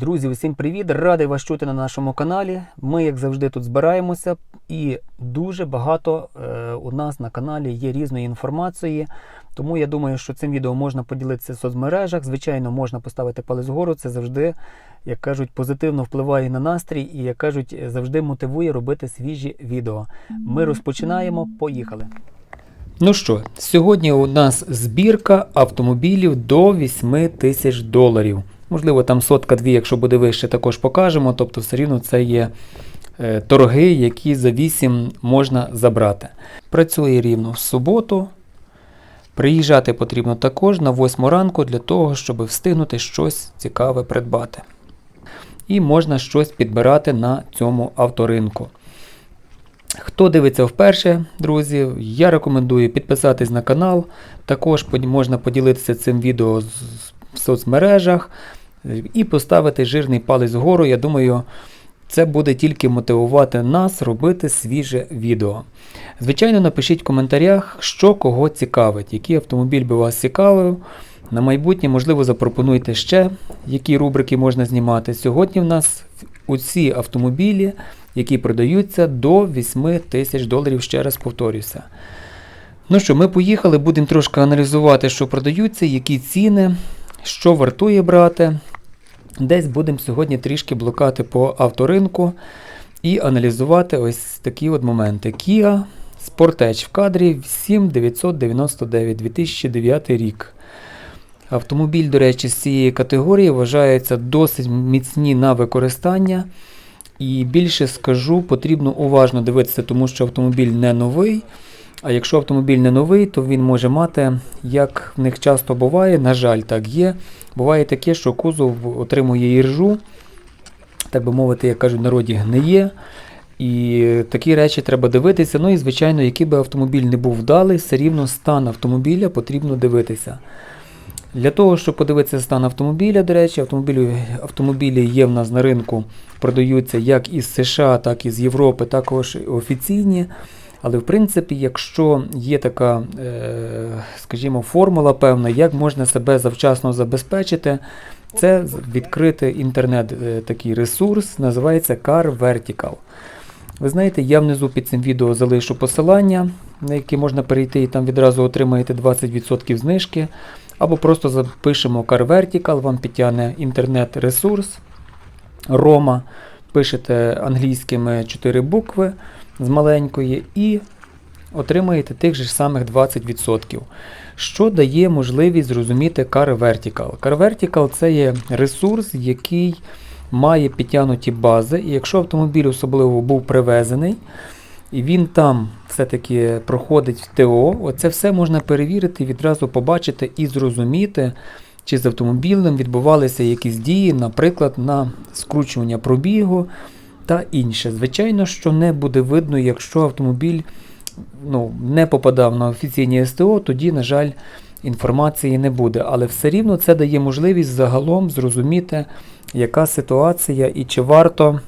Друзі, усім привіт! Радий вас чути на нашому каналі. Ми, як завжди, тут збираємося, і дуже багато е, у нас на каналі є різної інформації. Тому я думаю, що цим відео можна поділитися в соцмережах. Звичайно, можна поставити палець вгору. Це завжди, як кажуть, позитивно впливає на настрій і, як кажуть, завжди мотивує робити свіжі відео. Ми розпочинаємо. Поїхали! Ну що, сьогодні у нас збірка автомобілів до 8 тисяч доларів. Можливо, там сотка-дві, якщо буде вище, також покажемо. Тобто, все рівно це є е, торги, які за 8 можна забрати. Працює рівно в суботу. Приїжджати потрібно також на 8 ранку для того, щоб встигнути щось цікаве придбати. І можна щось підбирати на цьому авторинку. Хто дивиться вперше, друзі, я рекомендую підписатись на канал. Також можна поділитися цим відео з- в соцмережах е, і поставити жирний палець вгору. Я думаю, це буде тільки мотивувати нас робити свіже відео. Звичайно, напишіть в коментарях, що кого цікавить, який автомобіль би вас цікавив. На майбутнє, можливо, запропонуйте ще, які рубрики можна знімати. Сьогодні в нас усі автомобілі, які продаються до 8 тисяч доларів, ще раз повторюся. Ну що, ми поїхали, будемо трошки аналізувати, що продаються, які ціни, що вартує брати. Десь будемо сьогодні трішки блукати по авторинку і аналізувати ось такі от моменти. Kia Sportage в кадрі 7999 2009 рік. Автомобіль, до речі, з цієї категорії вважається досить міцні на використання. І більше скажу, потрібно уважно дивитися, тому що автомобіль не новий. А якщо автомобіль не новий, то він може мати, як в них часто буває, на жаль, так є. Буває таке, що кузов отримує іржу, так би мовити, як кажуть, народі гниє. І такі речі треба дивитися. Ну і, звичайно, який би автомобіль не був вдалий, все рівно стан автомобіля потрібно дивитися. Для того, щоб подивитися стан автомобіля, до речі, автомобілі, автомобілі є в нас на ринку, продаються як із США, так і з Європи, також офіційні. Але в принципі, якщо є така, е, скажімо, формула певна, як можна себе завчасно забезпечити, це відкрити інтернет е, такий ресурс, називається Car Vertical. Ви знаєте, я внизу під цим відео залишу посилання, на яке можна перейти і там відразу отримаєте 20% знижки. Або просто запишемо Car Vertical, вам підтягне інтернет-ресурс Рома, пишете англійськими 4 букви з маленької і отримаєте тих же самих 20%. Що дає можливість зрозуміти Car Vertical? Car Vertical це є ресурс, який має підтягнуті бази, і якщо автомобіль особливо був привезений, і він там все-таки проходить в ТО, оце все можна перевірити, відразу побачити і зрозуміти, чи з автомобілем відбувалися якісь дії, наприклад, на скручування пробігу та інше. Звичайно, що не буде видно, якщо автомобіль ну, не попадав на офіційні СТО, тоді, на жаль, інформації не буде. Але все рівно це дає можливість загалом зрозуміти, яка ситуація і чи варто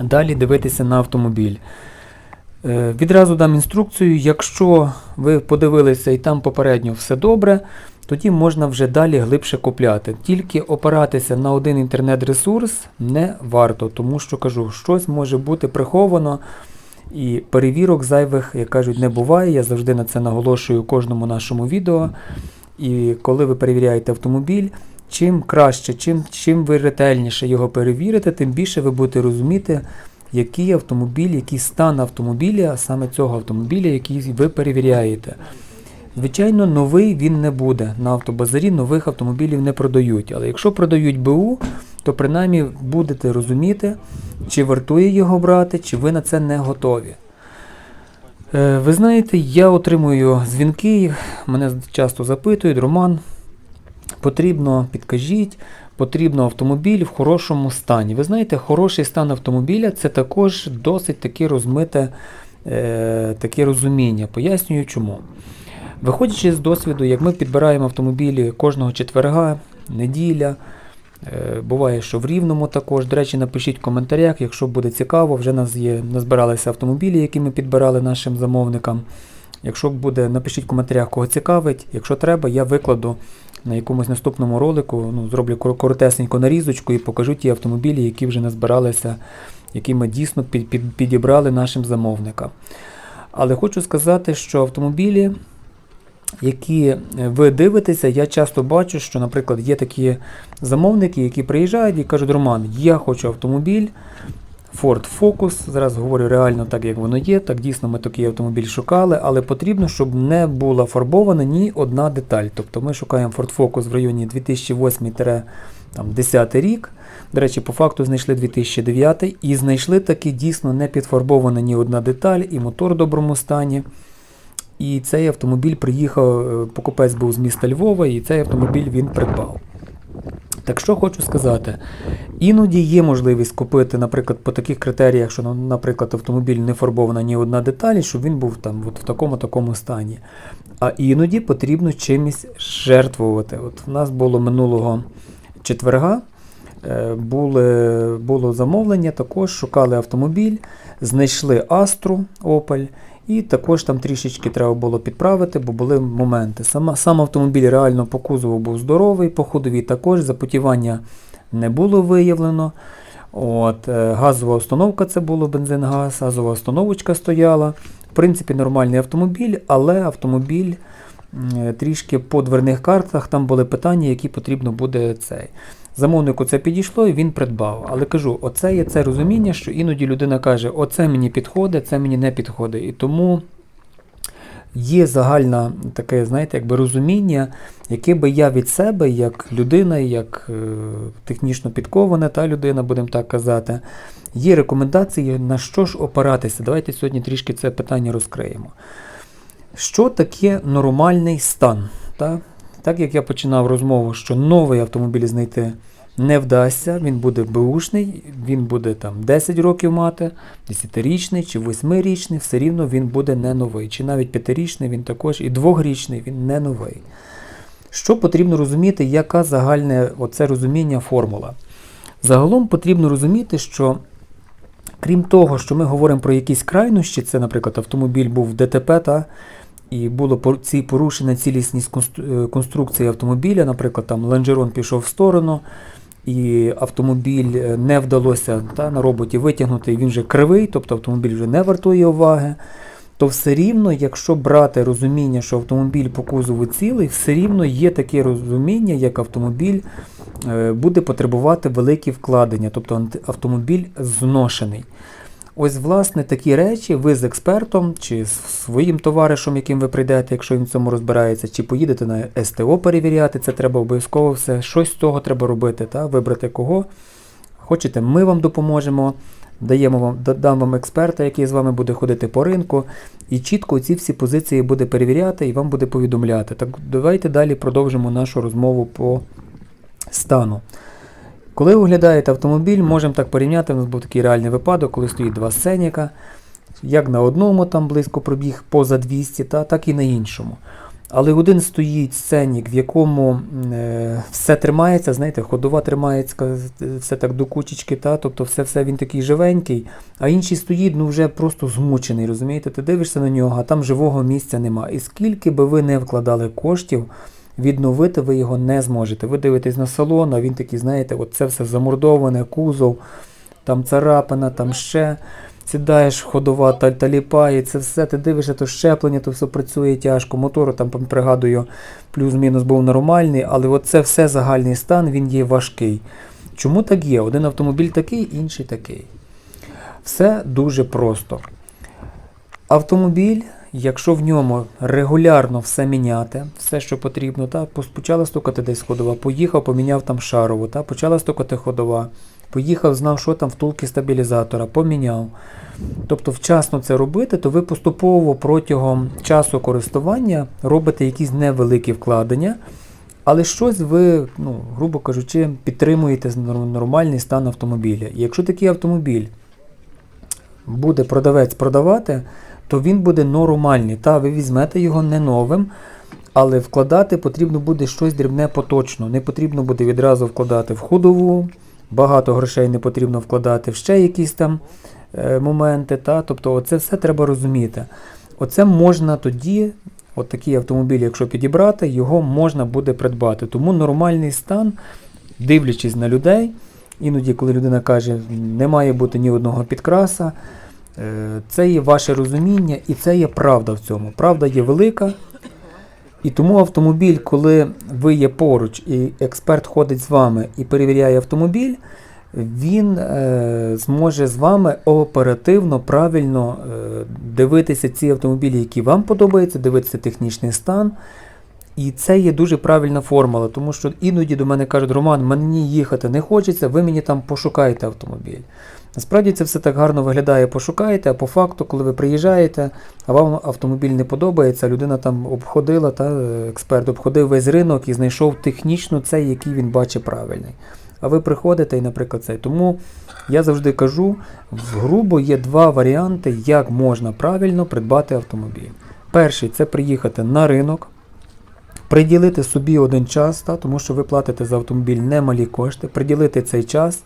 далі дивитися на автомобіль. Е, Відразу дам інструкцію, якщо ви подивилися і там попередньо все добре, тоді можна вже далі глибше купляти. Тільки опиратися на один інтернет-ресурс не варто, тому що кажу, щось може бути приховано. І перевірок зайвих, як кажуть, не буває. Я завжди на це наголошую у кожному нашому відео. І коли ви перевіряєте автомобіль, чим краще, чим, чим ви ретельніше його перевірите, тим більше ви будете розуміти, який автомобіль, який стан автомобіля, а саме цього автомобіля, який ви перевіряєте. Звичайно, новий він не буде. На автобазарі нових автомобілів не продають. Але якщо продають БУ, то принаймні будете розуміти, чи вартує його брати, чи ви на це не готові. Е, Ви знаєте, я отримую дзвінки, мене часто запитують, Роман, потрібно, підкажіть, потрібно автомобіль в хорошому стані. Ви знаєте, хороший стан автомобіля це також досить таке розмите е, таке розуміння. Пояснюю чому. Виходячи з досвіду, як ми підбираємо автомобілі кожного четверга, неділя, е, буває, що в Рівному також. До речі, напишіть в коментарях, якщо буде цікаво, вже нас є, назбиралися автомобілі, які ми підбирали нашим замовникам. Якщо буде, напишіть в коментарях, кого цікавить. Якщо треба, я викладу на якомусь наступному ролику ну, зроблю кор- коротесеньку нарізочку і покажу ті автомобілі, які вже назбиралися, які ми дійсно під, під, підібрали нашим замовникам. Але хочу сказати, що автомобілі, які е, ви дивитеся, я часто бачу, що, наприклад, є такі замовники, які приїжджають і кажуть, Роман, я хочу автомобіль. Ford Focus, зараз говорю реально так, як воно є. Так дійсно ми такий автомобіль шукали, але потрібно, щоб не була фарбована ні одна деталь. Тобто ми шукаємо Ford Focus в районі 2008-10 рік. До речі, по факту знайшли 2009 і знайшли таки дійсно не підфарбована ні одна деталь, і мотор в доброму стані. І цей автомобіль приїхав, е, покупець був з міста Львова, і цей автомобіль він придбав. Так що хочу сказати, іноді є можливість купити, наприклад, по таких критеріях, що, ну, наприклад, автомобіль не фарбована ні одна деталь, щоб він був там от в такому такому стані. А іноді потрібно чимось жертвувати. От в нас було минулого четверга, е, були, було замовлення, також шукали автомобіль, знайшли Астру Opel. І також там трішечки треба було підправити, бо були моменти. Сама, сам автомобіль реально по кузову був здоровий, по ходовій також запотівання не було виявлено. От, е, Газова установка це було бензин-газ, газова установочка стояла. В принципі, нормальний автомобіль, але автомобіль трішки по дверних картах там були питання, які потрібно буде цей. Замовнику це підійшло і він придбав. Але кажу, оце є це розуміння, що іноді людина каже, оце мені підходить, це мені не підходить. І тому є загальне таке, знаєте, якби розуміння, яке би я від себе, як людина, як е, технічно підкована та людина, будемо так казати, є рекомендації, на що ж опиратися. Давайте сьогодні трішки це питання розкриємо. Що таке нормальний стан? Так? Так як я починав розмову, що новий автомобіль знайти не вдасться, він буде беушний, він буде там 10 років мати, 10-річний чи 8-річний, все рівно він буде не новий. Чи навіть 5-річний він також, і 2-річний він не новий. Що потрібно розуміти, яка загальне оце розуміння формула? Загалом потрібно розуміти, що крім того, що ми говоримо про якісь крайнощі, це, наприклад, автомобіль був в ДТП, та, і було ці порушена цілісність е, конструкції автомобіля, наприклад, там лонжерон пішов в сторону, і автомобіль е, не вдалося та, на роботі витягнути, він вже кривий, тобто автомобіль вже не вартує уваги. То все рівно, якщо брати розуміння, що автомобіль по кузову цілий, все рівно є таке розуміння, як автомобіль е, буде потребувати великі вкладення, тобто автомобіль зношений. Ось, власне, такі речі ви з експертом чи з своїм товаришем, яким ви прийдете, якщо він в цьому розбирається, чи поїдете на СТО перевіряти, це треба обов'язково все. Щось з того треба робити, та? вибрати кого. Хочете, ми вам допоможемо, даємо вам, дам вам експерта, який з вами буде ходити по ринку, і чітко ці всі позиції буде перевіряти і вам буде повідомляти. Так давайте далі продовжимо нашу розмову по стану. Коли оглядаєте автомобіль, можемо так порівняти. У нас був такий реальний випадок, коли стоїть два сценіка, як на одному там близько пробіг поза 200, та, так і на іншому. Але один стоїть сценік, в якому е, все тримається, знаєте, ходова тримається, все так до кучечки, та, тобто все, все він такий живенький, а інший стоїть ну вже просто змучений, розумієте? Ти дивишся на нього, а там живого місця нема. І скільки би ви не вкладали коштів, відновити ви його не зможете. Ви дивитесь на салон, а він такий, знаєте, от це все замордоване, кузов, там царапина, там ще. Сідаєш, ходова та, таліпає, це все, ти дивишся, то щеплення, то все працює тяжко. Мотор там пригадую, плюс-мінус був нормальний, але от це все загальний стан, він є важкий. Чому так є? Один автомобіль такий, інший такий. Все дуже просто. Автомобіль, якщо в ньому регулярно все міняти, все, що потрібно, та, почала стукати десь ходова, поїхав, поміняв там шарову, та, почала стукати ходова, поїхав, знав, що там втулки стабілізатора, поміняв. Тобто вчасно це робити, то ви поступово протягом часу користування робите якісь невеликі вкладення, але щось ви, ну, грубо кажучи, підтримуєте нормальний стан автомобіля. І якщо такий автомобіль буде продавець продавати, то він буде нормальний. Та ви візьмете його не новим, але вкладати потрібно буде щось дрібне поточно. Не потрібно буде відразу вкладати в ходову, багато грошей не потрібно вкладати в ще якісь там е, моменти. Та? Тобто це все треба розуміти. Оце можна тоді от такий автомобіль, якщо підібрати, його можна буде придбати. Тому нормальний стан, дивлячись на людей, іноді, коли людина каже, не має бути ні одного підкраса, це є ваше розуміння і це є правда в цьому. Правда є велика. І тому автомобіль, коли ви є поруч і експерт ходить з вами і перевіряє автомобіль, він е, зможе з вами оперативно, правильно е, дивитися ці автомобілі, які вам подобаються, дивитися технічний стан. І це є дуже правильна формула, тому що іноді до мене кажуть, Роман, мені їхати не хочеться, ви мені там пошукайте автомобіль. Насправді це все так гарно виглядає, пошукаєте, а по факту, коли ви приїжджаєте, а вам автомобіль не подобається, людина там обходила, та е, експерт обходив весь ринок і знайшов технічно цей, який він бачить правильний. А ви приходите і, наприклад, цей. Тому я завжди кажу, грубо є два варіанти, як можна правильно придбати автомобіль. Перший це приїхати на ринок, приділити собі один час, та, тому що ви платите за автомобіль немалі кошти, приділити цей час,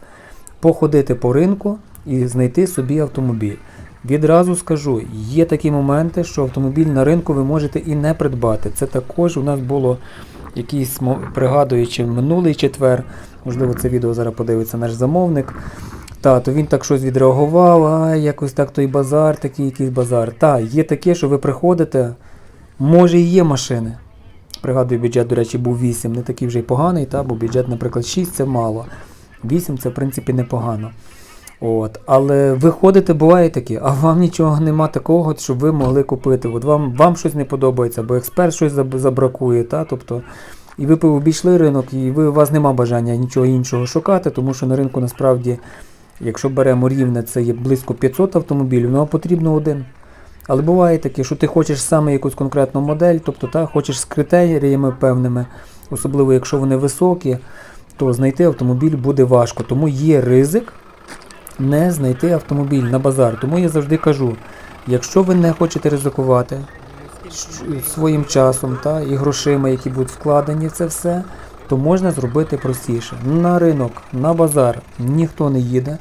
походити по ринку і знайти собі автомобіль. Відразу скажу, є такі моменти, що автомобіль на ринку ви можете і не придбати. Це також у нас було якийсь, пригадуючи минулий четвер, можливо, це відео зараз подивиться наш замовник. Та, то він так щось відреагував, а якось так той базар, такий якийсь базар. Та, є таке, що ви приходите, може і є машини. Пригадую, бюджет, до речі, був 8, не такий вже й поганий, та, бо бюджет, наприклад, 6 це мало. 8 це, в принципі, непогано. От. Але виходите, буває таке, а вам нічого нема такого, щоб ви могли купити. От вам, вам щось не подобається, бо експерт щось забракує. Та? Тобто, і ви обійшли ринок, і ви, у вас нема бажання нічого іншого шукати, тому що на ринку насправді, якщо беремо рівне, це є близько 500 автомобілів, ну а потрібно один. Але буває таке, що ти хочеш саме якусь конкретну модель, тобто та, хочеш з критеріями певними, особливо якщо вони високі, то знайти автомобіль буде важко. Тому є ризик не знайти автомобіль на базар. Тому я завжди кажу, якщо ви не хочете ризикувати своїм часом та, і грошима, які будуть вкладені в це все, то можна зробити простіше. На ринок, на базар ніхто не їде.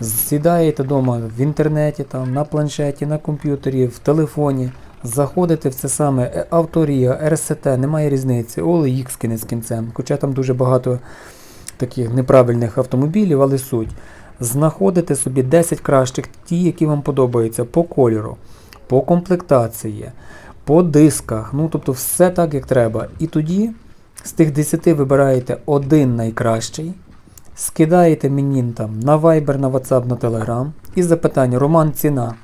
Сідаєте вдома в інтернеті, там, на планшеті, на комп'ютері, в телефоні, заходите в це саме е, авторія, РСТ, немає різниці, OLX кінець кінцем. Хоча там дуже багато таких неправильних автомобілів, але суть. Знаходите собі 10 кращих, ті, які вам подобаються по кольору, по комплектації, по дисках, ну тобто все так, як треба. І тоді з тих 10 вибираєте один найкращий, скидаєте мені там на Viber, на WhatsApp, на Telegram і запитання, Роман, ціна.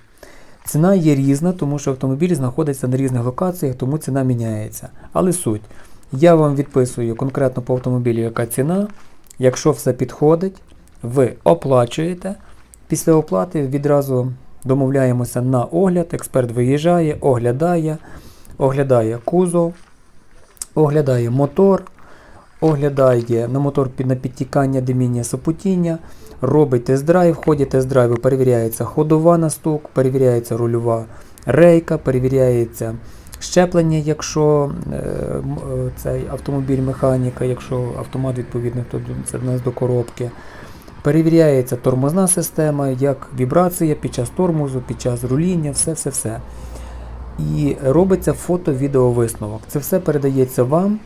Ціна є різна, тому що автомобіль знаходиться на різних локаціях, тому ціна міняється. Але суть. Я вам відписую конкретно по автомобілю, яка ціна. Якщо все підходить, ви оплачуєте. Після оплати відразу домовляємося на огляд. Експерт виїжджає, оглядає, оглядає кузов, оглядає мотор, оглядає на мотор на підтікання, диміння, сопутіння, робить тест-драйв, в тест-драйву перевіряється ходова на стук, перевіряється рульова рейка, перевіряється щеплення, якщо е, е, цей автомобіль механіка, якщо автомат відповідно, то це в нас до коробки. Перевіряється тормозна система, як вібрація під час тормозу, під час руління, все-все-все. І робиться фото-відеовисновок. Це все передається вам.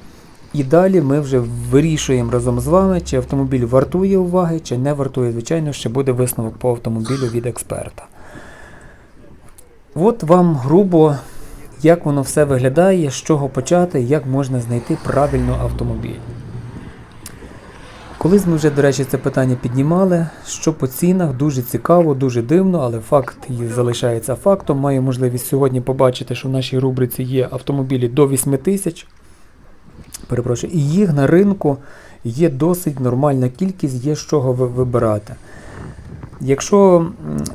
І далі ми вже вирішуємо разом з вами, чи автомобіль вартує уваги, чи не вартує. Звичайно, ще буде висновок по автомобілю від експерта. От вам грубо, як воно все виглядає, з чого почати, як можна знайти правильно автомобіль. Колись ми вже, до речі, це питання піднімали, що по цінах дуже цікаво, дуже дивно, але факт залишається фактом. Маю можливість сьогодні побачити, що в нашій рубриці є автомобілі до 8 тисяч. Перепрошую, і їх на ринку є досить нормальна кількість, є з чого вибирати. Якщо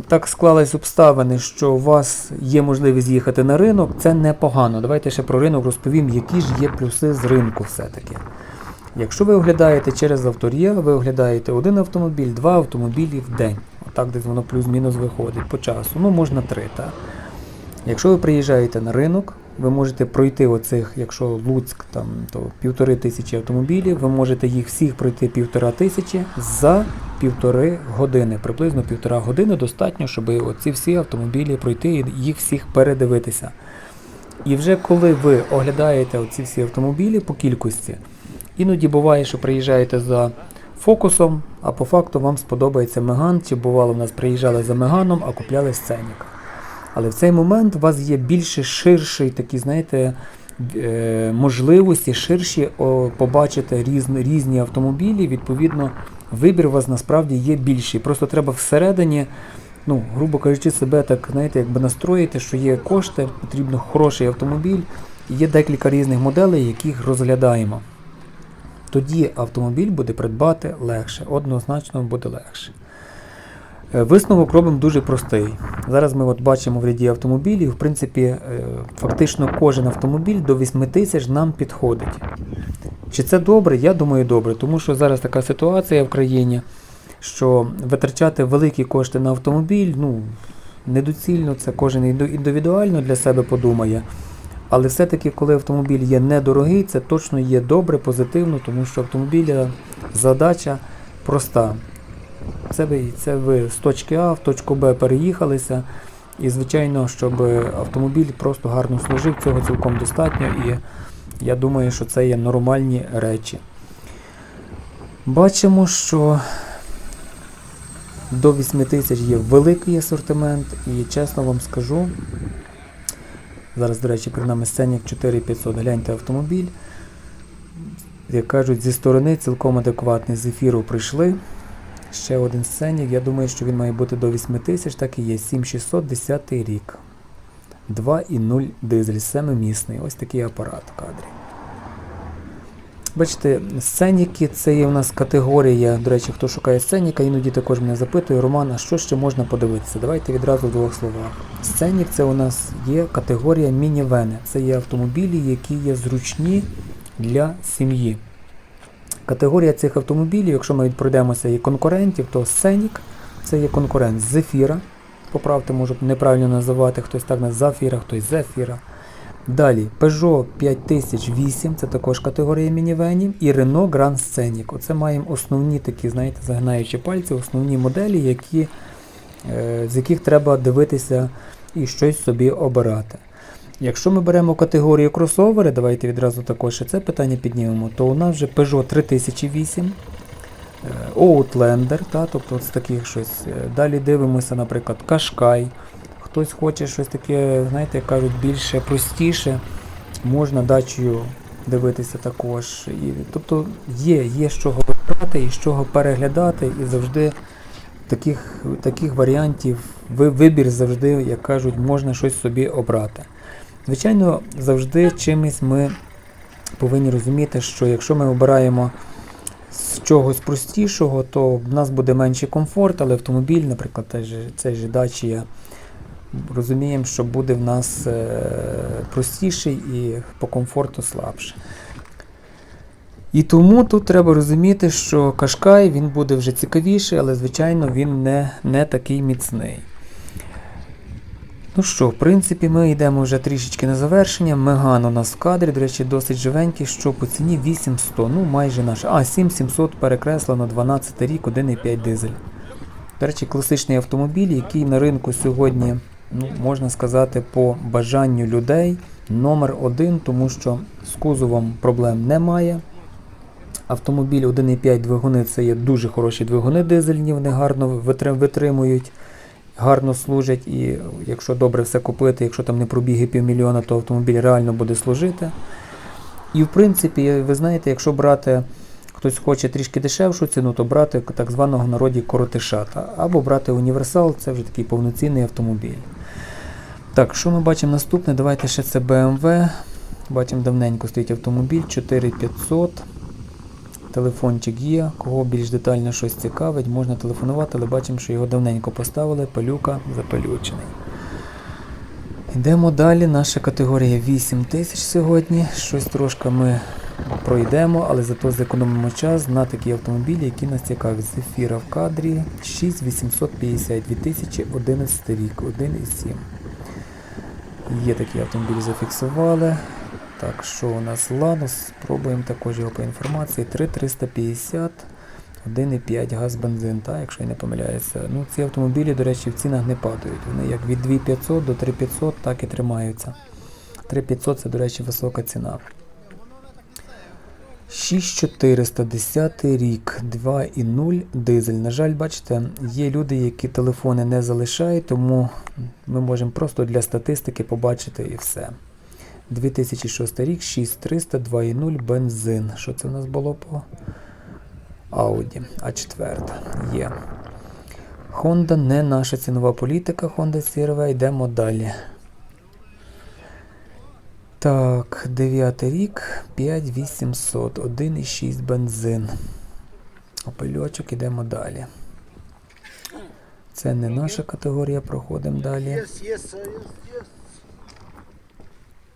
так склались обставини, що у вас є можливість їхати на ринок, це непогано. Давайте ще про ринок розповім, які ж є плюси з ринку все-таки. Якщо ви оглядаєте через авторія, ви оглядаєте один автомобіль, два автомобілі в день. Отак десь воно плюс-мінус виходить по часу. Ну, можна три, так? Якщо ви приїжджаєте на ринок, ви можете пройти оцих, якщо Луцьк, там, то півтори тисячі автомобілів, ви можете їх всіх пройти півтора тисячі за півтори години. Приблизно півтора години достатньо, щоб оці всі автомобілі пройти і їх всіх передивитися. І вже коли ви оглядаєте оці всі автомобілі по кількості, іноді буває, що приїжджаєте за фокусом, а по факту вам сподобається Меган, чи бувало в нас приїжджали за Меганом, а купляли сценік. Але в цей момент у вас є більше ширший такі, знаєте, е, можливості ширші побачити різні, різні автомобілі. Відповідно, вибір у вас насправді є більший. Просто треба всередині, ну, грубо кажучи, себе так, знаєте, якби настроїти, що є кошти, потрібно хороший автомобіль, і є декілька різних моделей, яких розглядаємо. Тоді автомобіль буде придбати легше, однозначно буде легше. Е, Висновок робимо дуже простий. Зараз ми от бачимо в ряді автомобілів, в принципі, е, фактично кожен автомобіль до 8 тисяч нам підходить. Чи це добре? Я думаю, добре, тому що зараз така ситуація в країні, що витрачати великі кошти на автомобіль, ну, недоцільно, це кожен індивідуально для себе подумає. Але все-таки, коли автомобіль є недорогий, це точно є добре, позитивно, тому що автомобіля задача проста. Це ви, це ви з точки А в точку Б переїхалися. І, звичайно, щоб автомобіль просто гарно служив, цього цілком достатньо. І я думаю, що це є нормальні речі. Бачимо, що до 8 тисяч є великий асортимент, і чесно вам скажу, зараз, до речі, при нами сценік 4500, гляньте автомобіль. Як кажуть, зі сторони цілком адекватний з ефіру прийшли. Ще один сценік, я думаю, що він має бути до 8 тисяч, так і є. 7610 рік. 2,0 дизель, семимісний. Ось такий апарат в кадрі. Бачите, сценіки це є у нас категорія. До речі, хто шукає сценіка, іноді також мене запитує, Роман, а що ще можна подивитися? Давайте відразу в двох словах. Сценік це у нас є категорія мінівени. Це є автомобілі, які є зручні для сім'ї. Категорія цих автомобілів, якщо ми пройдемося і конкурентів, то Сенік це є конкурент Зефіра. Поправте, можу неправильно називати, хтось так на Зафіра, хтось Зефіра. Далі Peugeot 5008, це також категорія мінівенів, і Renault Grand Scenic. Оце маємо основні такі, знаєте, загинаючи пальці, основні моделі, які, е, з яких треба дивитися і щось собі обирати. Якщо ми беремо категорію кросовери, давайте відразу також ще це питання піднімемо, то у нас вже Peugeot 3008, е, Outlander, та, тобто з таких щось. Е, Далі дивимося, наприклад, Qashqai. Хтось хоче щось таке, знаєте, як кажуть, більше простіше, можна дачею дивитися також. І, тобто є, є з чого вибирати і з чого переглядати, і завжди таких, таких варіантів, вибір завжди, як кажуть, можна щось собі обрати. Звичайно, завжди чимось ми повинні розуміти, що якщо ми обираємо з чогось простішого, то в нас буде менший комфорт, але автомобіль, наприклад, цей же, Dacia, розуміємо, що буде в нас е, простіший і по комфорту слабше. І тому тут треба розуміти, що Кашкай він буде вже цікавіший, але звичайно він не, не такий міцний. Ну що, в принципі, ми йдемо вже трішечки на завершення. Меган у нас в кадрі, до речі, досить живенький, що по ціні 8100, ну майже наш. А, 7700 перекреслено, 12 рік, 1,5 дизель. До речі, класичний автомобіль, який на ринку сьогодні, ну, можна сказати, по бажанню людей номер один, тому що з кузовом проблем немає. Автомобіль 1,5 двигуни це є дуже хороші двигуни дизельні, вони гарно витримують, гарно служать. І якщо добре все купити, якщо там не пробіги півмільйона, то автомобіль реально буде служити. І в принципі, ви знаєте, якщо брати, хтось хоче трішки дешевшу ціну, то брати так званого народі коротиша. та- Або брати універсал, це вже такий повноцінний автомобіль. Так, що ми бачимо наступне? Давайте ще це BMW. Бачимо давненько стоїть автомобіль 4500. Телефончик є, кого більш детально щось цікавить, можна телефонувати, але бачимо, що його давненько поставили, палюка запалючений. Йдемо далі. Наша категорія 8 тисяч сьогодні. Щось трошки ми пройдемо, але зато зекономимо час на такі автомобілі, які нас цікавлять. Зефіра в кадрі 6850 2011 рік, 1,7. Є такі автомобілі зафіксували. Так, що у нас Ланус? Спробуємо також його по інформації. 3350, 1,5 газ бензин, та, якщо я не помиляюся. Ну, ці автомобілі, до речі, в цінах не падають. Вони як від 2500 до 3500 так і тримаються. 3500 це, до речі, висока ціна. 6410 рік, 2,0 дизель. На жаль, бачите, є люди, які телефони не залишають, тому ми можемо просто для статистики побачити і все. 2006 рік, 6300, 2,0 бензин. Що це в нас було по Audi А4 є. Honda не наша цінова політика, Honda CRV, йдемо далі. Так, 9 рік, 5800, 1,6 бензин. Опельочок, ідемо далі. Це не наша категорія, проходимо далі.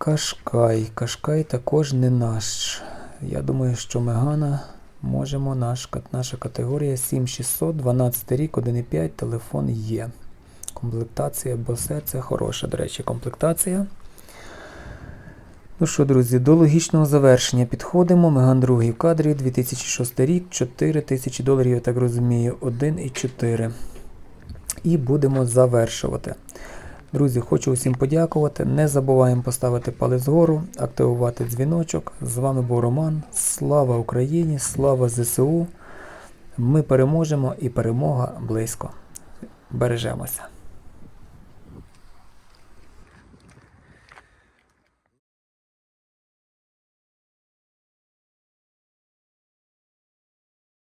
Кашкай. Кашкай також не наш. Я думаю, що Мегана можемо. Наш, наша категорія 7600, 12 рік, 1,5, телефон є. Комплектація Bose це хороша, до речі, комплектація. Ну що, друзі, до логічного завершення підходимо. Меган другий в кадрі, 2006 рік, 4 тисячі доларів, я так розумію, 1,4. І будемо завершувати. Друзі, хочу усім подякувати. Не забуваємо поставити палець вгору, активувати дзвіночок. З вами був Роман. Слава Україні! Слава ЗСУ! Ми переможемо і перемога близько. Бережемося!